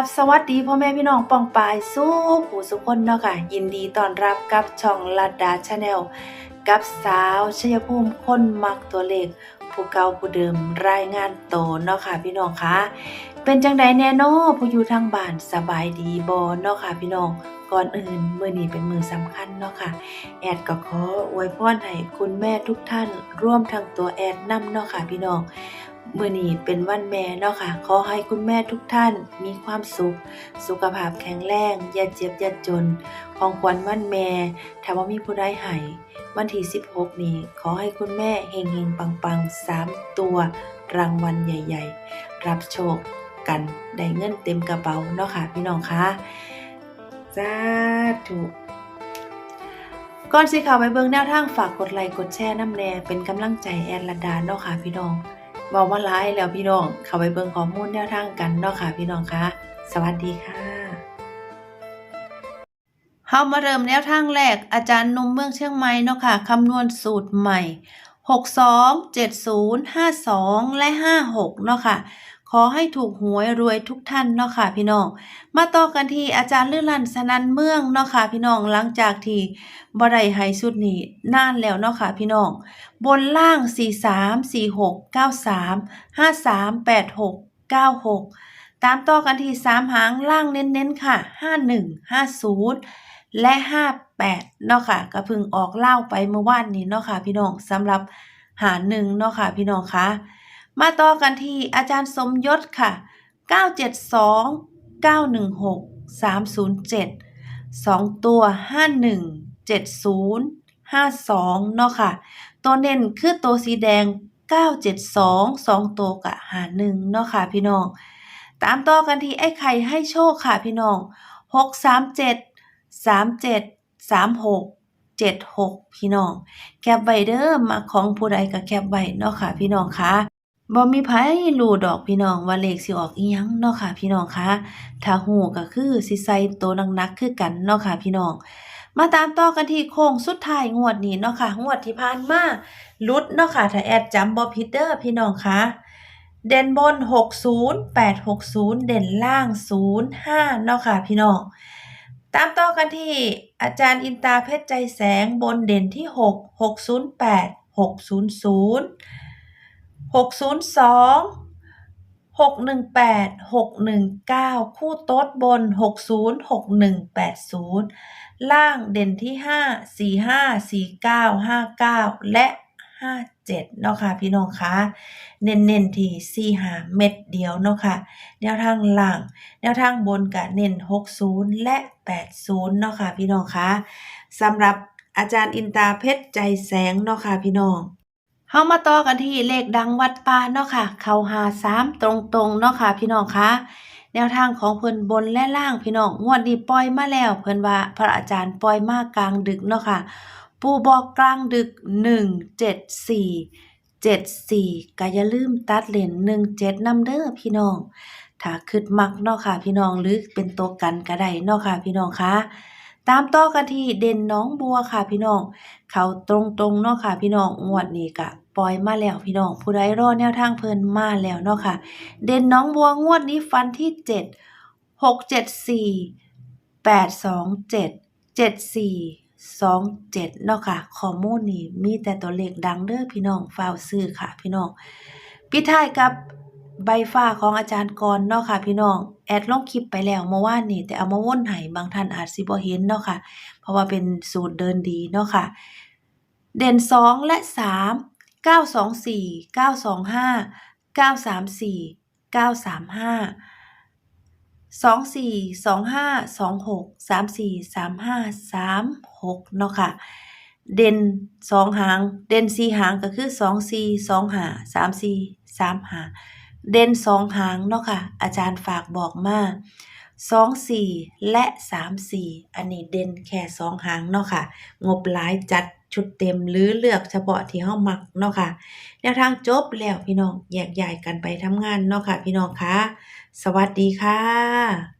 บสวัสดีพ่อแม่พี่น้องปองปายสู้ผู้สุขคนเนาะค่ะ ยินดีต้อนรับกับช่องลัดดาชาแนลกับสาวชยภูมิคนมักตัวเลขผู้เก่าผู้เดิมรายงานโตเนาะค่ะพี่น้องคะเป็นจังใดแน่นอผู้อยู่ทางบ้านสบายดีบ่เนาะค่ะพี่น้องก่อนอื่นมือนี้เป็นมือสำคัญเนาะค่ะ แอดก็ขออวยพรให้คุณแม่ทุกท่านร่วมทั้งตัวแอดนํเนาะค่ะพี่น้อง มื่อนี้เป็นวันแม่เนาะค่ะ ขอให้คุณแม่ทุกท่านมีความสุข สุขภาพแข็งแรง อย่าเจ็บอย่าจน ของขวัญวันแม่ถ้าว่ามีผู้ใดให้วันที่ 16 นี้ ขอให้คุณแม่เฮงเฮงปังปังๆ3ตัวรางวัลใหญ่ ๆ รับโชคกันได้เงินเต็มกระเป๋าเนาะค่ะ พี่น้องคะสาธุก่อนสิข้าวไปเบิ่งแนวทางฝากกดไลค์กดแชร์น้ำแน่เป็นกำลังใจแอดลันดาเนาะค่ะพี่น้อง เว้ามาหลายแล้วพี่น้อง เข้าไปเบิ่งข้อมูลแนวทางกันเนาะค่ะ พี่น้องคะสวัสดีค่ะเฮามาเริ่มแนวทางแรกอาจารย์นุ่มเมืองเชียงใหม่เนาะค่ะคำนวณสูตรใหม่ 62 70 52 และ 56 เนาะค่ะ ขอให้ถูกหวยรวยทุกท่านเนาะค่ะพี่น้อง มาต่อกันที่อาจารย์ลื่นลันสนันเมืองเนาะค่ะพี่น้องหลังจากที่บ่ได้ให้สุดนี้นานแล้วเนาะค่ะพี่น้อง บนล่าง 43 46 93 53 86 96 ตามต่อกันที่ 3 หางล่างเน้นๆค่ะ 51 50 และ 58เนาะค่ะก็เพิ่งออกเล่าไปเมื่อวานนี้เนาะค่ะพี่น้องสำหรับหาหนึ่งเนาะค่ะพี่น้องคะ มาต่อกันที่อาจารย์สมยศค่ะ 972 916 307 2 ตัว 51 70 52 เนาะค่ะ ตัวเน้นคือตัวสีแดง 972 2 ตัวกับหา1เนาะค่ะพี่น้อง ตามต่อกันที่ไอ้ไข่ให้โชคค่ะพี่น้อง 637 37 36 76 พี่น้อง แคปไวเด้อมาของผู้ใดก็แคปไวเนาะค่ะพี่น้องคะ บ่มีไผรู้ดอกพี่น้องว่าเลขสิออกอีหยังเนาะค่ะ พี่น้องคะถ้าฮู้ก็คือสิใส่ตัวหนักๆคือกันเนาะค่ะ พี่น้อง มาตามต่อกันที่โค้งสุดท้ายงวดนี้เนาะค่ะงวดที่ผ่านมาลุดเนาะค่ะถ้าแอดจำบ่ผิดเด้อพี่น้องคะเด่นบน 60 860 เด่นล่าง 05เนาะค่ะ พี่น้อง ตามต่อกันที่อาจารย์อินตาเพชรใจแสงบนเด่นที่ 6 608 600 602 618 619 คู่โต๊ดบน 60 6180 ล่างเด่นที่ 5 45 49 59 และ 57 เนาะค่ะพี่น้องคะเน้นๆที่45เม็ดเดียวเนาะค่ะ แนวทางล่าง แนวทางบนก็เน้น 60 และ 80 เนาะค่ะพี่น้องคะสำหรับอาจารย์อินตาเพชรใจแสงเนาะค่ะพี่น้อง เฮามาต่อกันที่เลขดังวัดป่าเนาะค่ะ เข้าหาสามตรงๆเนาะค่ะ พี่น้องคะแนวทางของเพิ่นบนและล่างพี่น้องงวดนี้ปล่อยมาแล้วเพิ่นว่าพระอาจารย์ปล่อยมากกลางดึกเนาะค่ะ ปูบอกกลางดึก174 74ก็อย่าลืมตัดเลน17นำเด้อพี่น้อง ถ้าคิดมักเนาะค่ะ พี่น้องหรือเป็นตัวกันก็ได้เนาะค่ะ พี่น้องคะ ตามต่อกันที่เด่นน้องบัวค่ะพี่น้อง เขาตรงๆเนาะค่ะพี่น้องงวดนี้ก็ปล่อยมาแล้วพี่น้อง ผู้ใดรอแนวทางเพลินมาแล้วเนาะค่ะ เด่นน้องบัวงวดนี้ฟันที่7 6 7 4 8 2 7 7 4 2 7เนาะค่ะข้อมูลนี้มีแต่ตัวเลขดังเด้อพี่น้องฟ้าวซื้อค่ะพี่น้องปิดท้ายกับ ใบฟ้าของอาจารย์กรเนาะค่ะพี่น้อง แอดลงคลิปไปแล้วเมื่อวานนี้แต่เอามาวนให้บางท่านอาจสิบ่เห็นเนาะค่ะ เพราะว่าเป็นสูตรเดินดีเนาะค่ะ เด่น 2 และ 3 924 925 934 935 24 25 26 34 35 36เนาะค่ะเด่น2หาง เด่น4หางก็คือ24 25 34 35 เด่นสองหางเนาะค่ะ อาจารย์ฝากบอกมาสองสี่และสามสี่อันนี้เด่นแค่สองหางเนาะค่ะ งบหลายจัดชุดเต็มหรือเลือกเฉพาะที่เฮามักเนาะค่ะแนวทางจบแล้วพี่น้องแยกย้ายกันไปทำงานเนาะค่ะ พี่น้องคะสวัสดีค่ะ